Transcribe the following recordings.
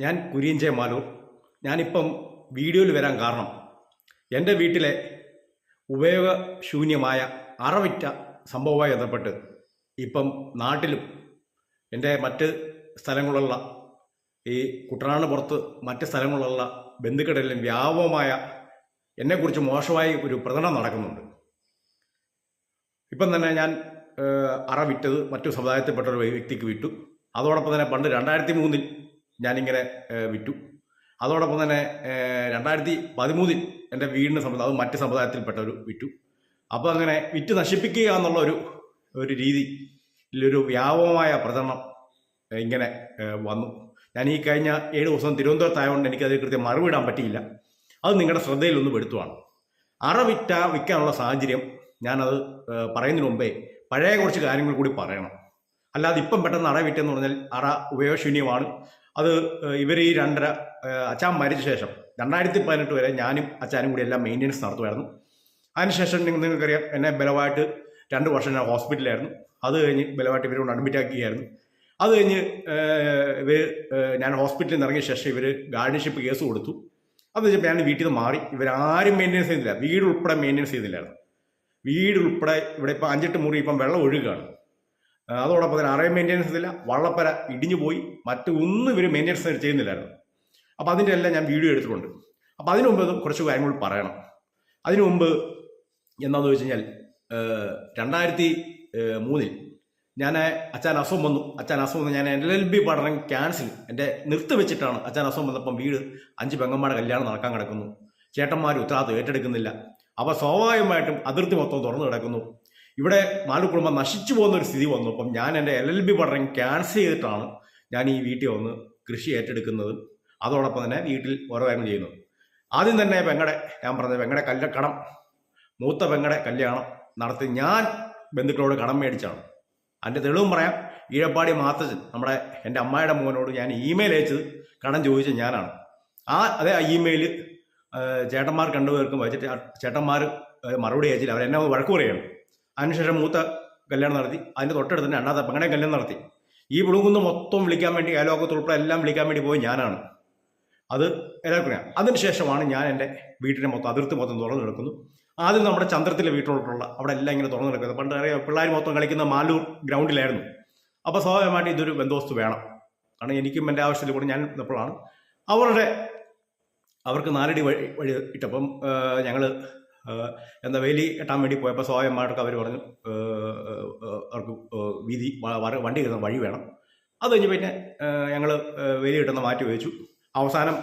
ഞാൻ കുര്യൻ മാലൂർ. ഞാനിപ്പം വീഡിയോയിൽ വരാൻ കാരണം എന്റെ വീട്ടിലെ ഉപയോഗശൂന്യമായ അറവിറ്റ സംഭവവുമായി ബന്ധപ്പെട്ട് ഇപ്പം നാട്ടിലും എന്റെ മറ്റ് സ്ഥലങ്ങളുള്ള ഈ കുട്ടനാട് പുറത്ത് മറ്റ് സ്ഥലങ്ങളുള്ള ബന്ധുക്കളിലും വ്യാപകമായ എന്നെക്കുറിച്ച് മോശമായി ഒരു പ്രകടനം നടക്കുന്നുണ്ട്. ഇപ്പം തന്നെ ഞാൻ അറവിറ്റത് അറ വിറ്റത് മറ്റു സമുദായത്തിൽപ്പെട്ട ഒരു വ്യക്തിക്ക് വിട്ടു. അതോടൊപ്പം തന്നെ പണ്ട് രണ്ടായിരത്തി മൂന്നിൽ ഞാനിങ്ങനെ വിറ്റു. അതോടൊപ്പം തന്നെ രണ്ടായിരത്തി പതിമൂന്നിൽ എന്റെ വീടിന് സമുദായം അത് മറ്റ് സമുദായത്തിൽപ്പെട്ട ഒരു വിറ്റു. അപ്പോൾ അങ്ങനെ വിറ്റ് നശിപ്പിക്കുക എന്നുള്ള ഒരു ഒരു രീതി ഒരു വ്യാപകമായ പ്രചരണം ഇങ്ങനെ വന്നു. ഞാൻ ഈ കഴിഞ്ഞ ഏഴ് ദിവസം തിരുവനന്തപുരത്തായതുകൊണ്ട് എനിക്കത് കൃത്യം മറുവിടാൻ പറ്റിയില്ല. അത് നിങ്ങളുടെ ശ്രദ്ധയിലൊന്ന് പെടുത്തുവാണ്. അറ വിറ്റ വിൽക്കാനുള്ള സാഹചര്യം ഞാനത് പറയുന്നതിന് മുമ്പേ പഴയ കുറച്ച് കാര്യങ്ങൾ കൂടി പറയണം. അല്ലാതെ ഇപ്പം പെട്ടെന്ന് അറ വിറ്റെന്ന് പറഞ്ഞാൽ അറ ഉപയോഗശൂന്യമാണ്. അത് ഇവർ ഈ രണ്ടര അച്ഛൻ മരിച്ച ശേഷം രണ്ടായിരത്തി പതിനെട്ട് വരെ ഞാനും അച്ഛനും കൂടി എല്ലാം മെയിന്റെനൻസ് നടത്തുമായിരുന്നു. അതിനുശേഷം നിങ്ങൾ നിങ്ങൾക്കറിയാം എന്നെ ബലമായിട്ട് രണ്ട് വർഷം ഞാൻ ഹോസ്പിറ്റലായിരുന്നു അത് കഴിഞ്ഞ് ബലമായിട്ട് ഇവരോട് അഡ്മിറ്റ് ആക്കിയായിരുന്നു. അത് കഴിഞ്ഞ് ഇവർ ഞാൻ ഹോസ്പിറ്റലിൽ നിന്ന് ഇറങ്ങിയ ശേഷം ഇവർ ഗാർഡിയൻഷിപ്പ് കേസ് കൊടുത്തു. അത് വെച്ചപ്പോൾ ഞാൻ വീട്ടിൽ നിന്ന് മാറി. ഇവരാരും മെയിന്റെനൻസ് ചെയ്തില്ല. വീട് ഉൾപ്പെടെ മെയിന്റെനൻസ് ചെയ്തില്ലായിരുന്നു. വീട് ഉൾപ്പെടെ ഇവിടെ ഇപ്പം അഞ്ചെട്ട് മുറി ഇപ്പം വെള്ളം ഒഴുകുകയാണ് അതോടൊപ്പം തന്നെ അറേ മെയിന്റെനൻസ് ഇല്ല വള്ളപ്പര ഇടിഞ്ഞു പോയി മറ്റു ഒന്നും ഇവർ മെയിന്റെനൻസ് ചെയ്യുന്നില്ലായിരുന്നു. അപ്പോൾ അതിന്റെ എല്ലാം ഞാൻ വീഡിയോ എടുത്തിട്ടുണ്ട്. അപ്പോൾ അതിനു മുമ്പ് കുറച്ച് കാര്യങ്ങൾ പറയണം. അതിനു മുമ്പ് എന്താണെന്ന് വെച്ച് കഴിഞ്ഞാൽ രണ്ടായിരത്തി മൂന്നിൽ ഞാൻ അച്ഛൻ അസുഖം വന്നു. അച്ഛൻ അസുഖം വന്നു ഞാൻ എൽ എൽ ബി പഠനം ക്യാൻസൽ എന്റെ നിർത്തി വെച്ചിട്ടാണ് അച്ഛൻ അസുഖം വന്നപ്പം വീട് അഞ്ച് പെങ്ങന്മാരുടെ കല്യാണം നടക്കാൻ കിടക്കുന്നു. ചേട്ടന്മാർ ഉത്തരവാദിത്വം ഏറ്റെടുക്കുന്നില്ല. അപ്പോൾ സ്വാഭാവികമായിട്ടും അതിർത്തി മൊത്തം തുറന്നു കിടക്കുന്നു. ഇവിടെ നാലു കുടുംബം നശിച്ചു പോകുന്ന ഒരു സ്ഥിതി വന്നു. അപ്പം ഞാൻ എന്റെ എൽ എൽ ബി പഠനം ക്യാൻസൽ ചെയ്തിട്ടാണ് ഞാൻ ഈ വീട്ടിൽ വന്ന് കൃഷി ഏറ്റെടുക്കുന്നത്. അതോടൊപ്പം തന്നെ വീട്ടിൽ ഓരോ കാര്യം ചെയ്യുന്നത് ആദ്യം തന്നെ പെങ്ങടെ ഞാൻ പറഞ്ഞത് പെങ്ങടെ കല്ല കടം മൂത്ത പെങ്ങടെ കല്യാണം നടത്തി ഞാൻ ബന്ധുക്കളോട് കടം മേടിച്ചാണ്. അതിന്റെ തെളിവും പറയാം. ഈഴപ്പാടി മാത്തച്ഛൻ നമ്മുടെ എന്റെ അമ്മായിയുടെ മോനോട് ഞാൻ ഇമെയിൽ അയച്ചത് കടം ചോദിച്ചത് ഞാനാണ്. ആ അതേ ആ ഇമെയിൽ ചേട്ടന്മാർ രണ്ടുപേർക്കും വെച്ചിട്ട് ചേട്ടന്മാർ മറുപടി അയച്ചില്ല. അവരെന്നെ വഴക്ക് പറയുകയാണ്. അതിനുശേഷം മൂത്ത കല്യാണം നടത്തി. അതിന്റെ തൊട്ടടുത്ത് തന്നെ രണ്ടാമത്തെ അങ്ങനെ കല്യാണം നടത്തി. ഈ പുളുങ്കുന്ന് മൊത്തം വിളിക്കാൻ വേണ്ടി അയലോകത്ത് ഉൾപ്പെടെ എല്ലാം വിളിക്കാൻ വേണ്ടി പോയി ഞാനാണ്. അത് എല്ലാവർക്കും അറിയാം. അതിനുശേഷമാണ് ഞാൻ എന്റെ വീട്ടിന്റെ മൊത്തം അതിർത്തി മൊത്തം തുറന്നു കിടക്കുന്നു. ആദ്യം നമ്മുടെ ചന്ദ്രത്തിലെ വീട്ടിലോട്ടുള്ള അവിടെ എല്ലാം ഇങ്ങനെ തുറന്നു കിടക്കുന്നത് പണ്ട് അറിയാം പിള്ളേർ മൊത്തം കളിക്കുന്ന മാലൂർ ഗ്രൗണ്ടിലായിരുന്നു. അപ്പോൾ സ്വാഭാവികമായിട്ട് ഇതൊരു ബന്ധോസ്തു വേണം. കാരണം എനിക്കും എന്റെ ആവശ്യത്തിൽ കൂടി ഞാൻ ഇപ്പോഴാണ് അവരുടെ അവർക്ക് നാലടി വഴി വഴി ഇട്ടപ്പം ഞങ്ങൾ എന്താ വേലി കെട്ടാൻ വേണ്ടി പോയപ്പോൾ സ്വാഭാവികമായിട്ടൊക്കെ അവർ പറഞ്ഞു അവർക്ക് വീതി വണ്ടി കിട്ടുന്ന വഴി വേണം. അത് കഴിഞ്ഞ് പിന്നെ ഞങ്ങൾ വേലി കിട്ടുന്ന മാറ്റി വെച്ചു. അവസാനം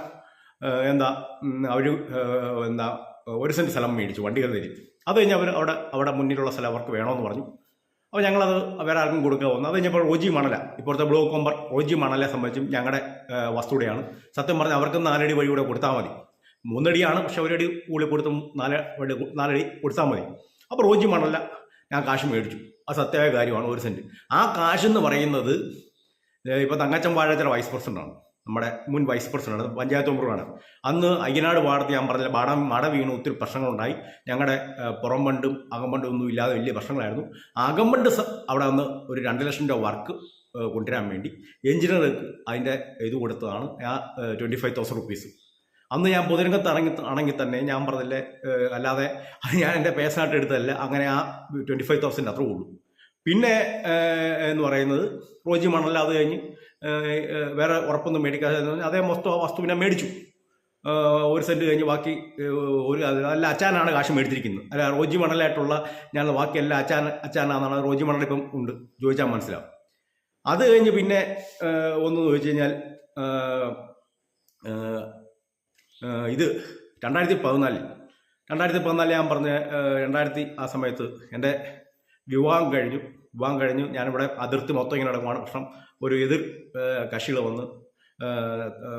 എന്താ അവർ എന്താ ഒരു സെന്റ് സ്ഥലം മേടിച്ചു വണ്ടി കയറി അത് കഴിഞ്ഞ് അവർ അവിടെ അവിടെ മുന്നിലുള്ള സ്ഥലം അവർക്ക് വേണമെന്ന് പറഞ്ഞു. അപ്പോൾ ഞങ്ങളത് വേറെ ആർക്കും കൊടുക്കുക വന്നു. അത് കഴിഞ്ഞപ്പോൾ റോജി മണല ഇപ്പോഴത്തെ ബ്ലോക്ക് കോമ്പർ റോജി മണലെ സംബന്ധിച്ചും ഞങ്ങളുടെ വസ്തുതയാണ്. സത്യം പറഞ്ഞാൽ അവർക്ക് നാലടി വഴി കൂടെ കൊടുത്താൽ മതി. മൂന്നടിയാണ് പക്ഷെ ഒരടി കൂടി കൊടുത്ത് നാല് അടി നാലടി കൊടുത്താൽ മതി. അപ്പോൾ റോജി മണല്ല ഞാൻ കാശ് മേടിച്ചു. അത് സത്യമായ കാര്യമാണ് ഒരു സെന്റ് ആ കാശ് എന്ന് പറയുന്നത് ഇപ്പോൾ തങ്കച്ചൻ വാഴത്തിലെ വൈസ് പ്രസിഡന്റാണ് നമ്മുടെ മുൻ വൈസ് പ്രസിഡന്റ് പഞ്ചായത്ത് മെമ്പറാണ് അന്ന് അയ്യനാട് പാടത്ത് ഞാൻ പറഞ്ഞ മട മട വീണ് ഒത്തിരി പ്രശ്നങ്ങളുണ്ടായി. ഞങ്ങളുടെ പുറം ബണ്ടും അകമ്പണ്ടും ഒന്നും ഇല്ലാതെ വലിയ പ്രശ്നങ്ങളായിരുന്നു. അകമ്പണ്ട് അവിടെ വന്ന് ഒരു രണ്ട് ലക്ഷം രൂപ വർക്ക് കൊണ്ടുവരാൻ വേണ്ടി. എഞ്ചിനീയർക്ക് അതിന്റെ ഇത് കൊടുത്തതാണ് ആ ട്വന്റി ഫൈവ് തൗസൻഡ് റുപ്പീസ് അന്ന് ഞാൻ പൊതുരംഗത്ത് ഇറങ്ങി ആണെങ്കിൽ തന്നെ ഞാൻ പറഞ്ഞില്ലേ അല്ലാതെ ഞാൻ എന്റെ പേഴ്സണായിട്ട് എടുത്തതല്ല അങ്ങനെ ആ ട്വന്റി ഫൈവ് തൗസൻഡ് അത്രേ ഉള്ളൂ. പിന്നെ എന്ന് പറയുന്നത് റോജി മണൽ അത് കഴിഞ്ഞ് വേറെ ഉറപ്പൊന്നും മേടിക്കാതെ അതേ മൊത്തം ആ വസ്തു പിന്നെ മേടിച്ചു. ഒരു സെന്റ് കഴിഞ്ഞ് ബാക്കി ഒരു അല്ല അച്ചാനാണ് കാശ് മേടിച്ചിരിക്കുന്നത്. അല്ല റോജി മണലായിട്ടുള്ള ഞാൻ ബാക്കി എല്ലാ അച്ചാൻ അച്ചാനാണെന്നാണ് റോജി മണൽ ഇപ്പം ഉണ്ട് ചോദിച്ചാൽ മനസ്സിലാവും. അത് കഴിഞ്ഞ് പിന്നെ ഒന്ന് ചോദിച്ചു കഴിഞ്ഞാൽ ഇത് രണ്ടായിരത്തി പതിനാലിൽ രണ്ടായിരത്തി പതിനാലിൽ ഞാൻ പറഞ്ഞ രണ്ടായിരത്തി ആ സമയത്ത് എന്റെ വിവാഹം കഴിഞ്ഞു. വിവാഹം കഴിഞ്ഞു. ഞാനിവിടെ അതിർത്തി മൊത്തം ഇങ്ങനെ നടക്കുവാണ്. പ്രശ്നം ഒരു എതിർ കക്ഷികൾ വന്ന്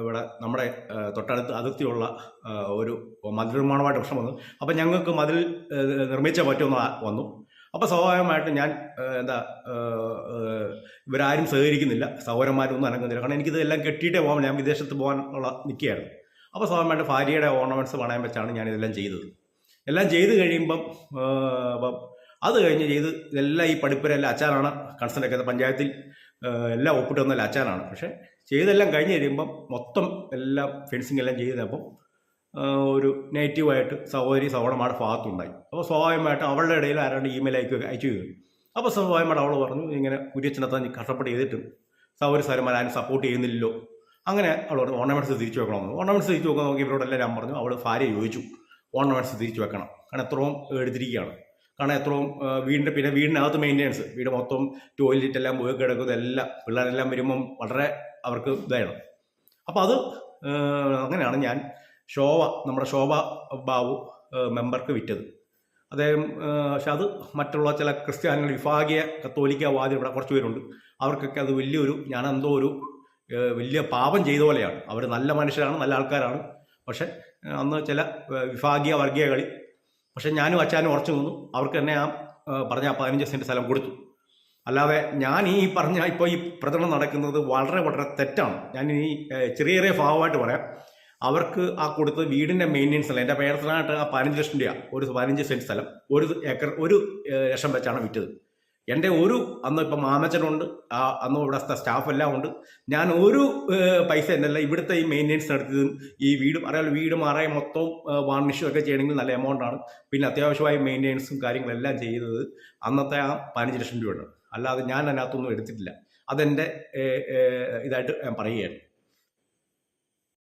ഇവിടെ നമ്മുടെ തൊട്ടടുത്ത് അതിർത്തിയുള്ള ഒരു മതിൽ നിർമ്മാണമായിട്ട് പ്രശ്നം വന്നു. അപ്പം ഞങ്ങൾക്ക് മതിൽ നിർമ്മിച്ച പറ്റുമെന്ന് വന്നു. അപ്പോൾ സ്വാഭാവികമായിട്ട് ഞാൻ എന്താ ഇവരാരും സഹകരിക്കുന്നില്ല. സഹോദരന്മാരൊന്നും അനങ്ങുന്നില്ല. കാരണം എനിക്കിത് എല്ലാം കെട്ടിയിട്ടേ പോകാൻ ഞാൻ വിദേശത്ത് പോകാനുള്ള നിൽക്കുകയായിരുന്നു. അപ്പോൾ സ്വാഭാവികമായിട്ട് ഭാര്യയുടെ ഓർണമെന്റ്സ് പണയം വെച്ചാണ് ഞാൻ ഇതെല്ലാം ചെയ്തത്. എല്ലാം ചെയ്ത് കഴിയുമ്പം അത് കഴിഞ്ഞ് ചെയ്ത് ഇതെല്ലാം ഈ പഠിപ്പരെല്ലാം അച്ചാനാണ് കൺസേൺ ഒക്കെ പഞ്ചായത്തിൽ എല്ലാം ഒപ്പിട്ട് വന്നല്ല അച്ചാനാണ് പക്ഷേ ചെയ്തെല്ലാം കഴിഞ്ഞ് കഴിയുമ്പം മൊത്തം എല്ലാം ഫെൻസിങ് എല്ലാം ചെയ്തപ്പം ഒരു നെഗറ്റീവായിട്ട് സഹോദരി സഹോദരന്മാരുടെ ഭാഗത്തുണ്ടായി. അപ്പോൾ സ്വാഭാവികമായിട്ട് അവളുടെ ഇടയിൽ ആരാണ്ട് ഇമെയിൽ അയക്കുക അയച്ചു കയറി അപ്പോൾ സ്വാഭാവികമായിട്ട് അവൾ പറഞ്ഞു ഇങ്ങനെ കുര്യച്ചനത്താൻ കഷ്ടപ്പെട്ട് ചെയ്തിട്ടും സഹോദരി സാരന്മാർ ആരും സപ്പോർട്ട് ചെയ്യുന്നില്ലല്ലോ. അങ്ങനെ അവളോട് ഓർണമെന്റ്സ് തിരിച്ചു വെക്കണമെന്ന് ഓർണമെന്റ്സ് തിരിച്ചു വെക്കാൻ നോക്കി ഇവരോടെല്ലാം ഞാൻ പറഞ്ഞു അവൾ ഭാര്യ ചോദിച്ചു ഓർണമെന്റ്സ് തിരിച്ചു വെക്കണം. കാരണം എത്രയും എടുത്തിരിക്കുകയാണ്. കാരണം എത്രയും വീടിന്റെ പിന്നെ വീടിനകത്ത് മെയിന്റെനൻസ് വീട് മൊത്തം ടോയ്ലറ്റ് എല്ലാം പോയി കിടക്കുന്നത് എല്ലാം പിള്ളേരെല്ലാം വരുമ്പം വളരെ അവർക്ക് ഇതാണ് അപ്പോൾ അത് അങ്ങനെയാണ് ഞാൻ ശോഭ നമ്മുടെ ശോഭ ബാബു മെമ്പർക്ക് വിറ്റത്. അദ്ദേഹം പക്ഷെ അത് മറ്റുള്ള ചില ക്രിസ്ത്യാനികൾ വിഭാഗീയ കത്തോലിക്ക വാദികൾ ഇവിടെ കുറച്ച് പേരുണ്ട്. അവർക്കൊക്കെ അത് വലിയൊരു ഞാൻ ഒരു വലിയ പാപം ചെയ്ത പോലെയാണ്. അവർ നല്ല മനുഷ്യരാണ് നല്ല ആൾക്കാരാണ്. പക്ഷെ അന്ന് ചില വിഭാഗീയ വർഗീയ കളി പക്ഷെ ഞാനും അച്ഛനും ഉറച്ചു നിന്നു. അവർക്ക് തന്നെ ആ പറഞ്ഞ പതിനഞ്ച് സെന്റ് സ്ഥലം കൊടുത്തു. അല്ലാതെ ഞാൻ ഈ പറഞ്ഞ ഇപ്പോൾ ഈ പ്രചരണം നടക്കുന്നത് വളരെ വളരെ തെറ്റാണ്. ഞാൻ ഈ ചെറിയ ചെറിയ ഭാവമായിട്ട് പറയാം. അവർക്ക് ആ കൊടുത്ത വീടിന്റെ മെയിന്റെനൻസ് അല്ല എന്റെ പേരത്തിനായിട്ട് ആ പതിനഞ്ച് ലക്ഷം രൂപ ഒരു പതിനഞ്ച് സെന്റ് സ്ഥലം ഒരു ഏക്കർ ഒരു ലക്ഷം വെച്ചാണ് വിറ്റത്. എന്റെ ഒരു അന്ന് ഇപ്പം മാമച്ചനുണ്ട് ആ അന്ന് ഇവിടുത്തെ സ്റ്റാഫ് എല്ലാം ഉണ്ട്. ഞാൻ ഒരു പൈസ എന്നല്ല ഇവിടുത്തെ ഈ മെയിന്റെനൻസ് നടത്തിയതും ഈ വീടും അറിയാലോ വീടും മാറാൻ മൊത്തം വാർണിഷും ഒക്കെ ചെയ്യണമെങ്കിൽ നല്ല എമൗണ്ടാണ് പിന്നെ അത്യാവശ്യമായി മെയിന്റെനൻസും കാര്യങ്ങളെല്ലാം ചെയ്തത് അന്നത്തെ ആ പതിനഞ്ച് ലക്ഷം രൂപയാണ്. അല്ലാതെ ഞാൻ അതിനകത്തൊന്നും എടുത്തിട്ടില്ല. അതെന്റെ ഇതായിട്ട് ഞാൻ പറയുകയാണ്